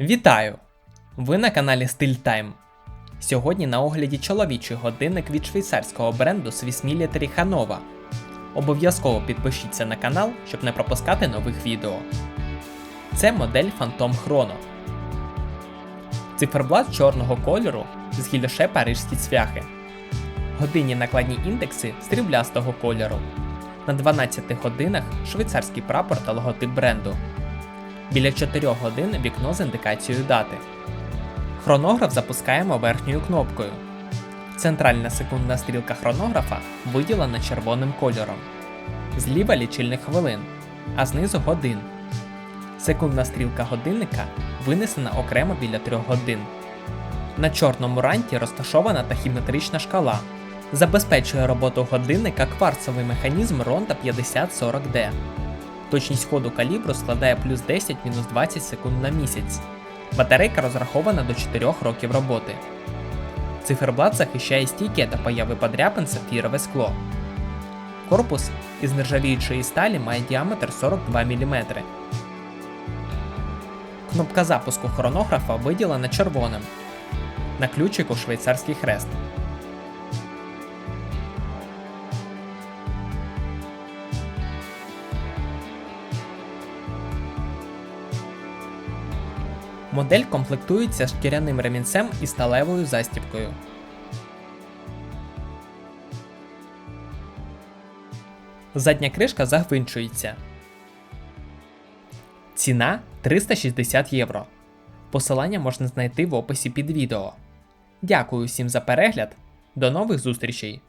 Вітаю! Ви на каналі Style Time. Сьогодні на огляді чоловічий годинник від швейцарського бренду Swiss Military Hanova. Обов'язково підпишіться на канал, щоб не пропускати нових відео. Це модель Phantom Chrono. Циферблат чорного кольору з гільоше парижські цвяхи. Годинні накладні індекси сріблястого кольору. На 12 годинах швейцарський прапор та логотип бренду. Біля 4 годин вікно з індикацією дати. Хронограф запускаємо верхньою кнопкою. Центральна секундна стрілка хронографа виділена червоним кольором. Зліва лічильник хвилин, а знизу годин. Секундна стрілка годинника винесена окремо біля 3 годин. На чорному ранті розташована тахіметрична шкала. Забезпечує роботу годинника кварцовий механізм Ronda 5040D. Точність ходу калібру складає плюс 10 мінус 20 секунд на місяць. Батарейка розрахована до 4 років роботи. Циферблат захищає стійке та появи подряпин сапфірове скло. Корпус із нержавіючої сталі має діаметр 42 мм. Кнопка запуску хронографа виділена червоним. На ключику швейцарський хрест. Модель комплектується шкіряним ремінцем і сталевою застібкою. Задня кришка загвинчується. Ціна 360 євро. Посилання можна знайти в описі під відео. Дякую всім за перегляд. До нових зустрічей!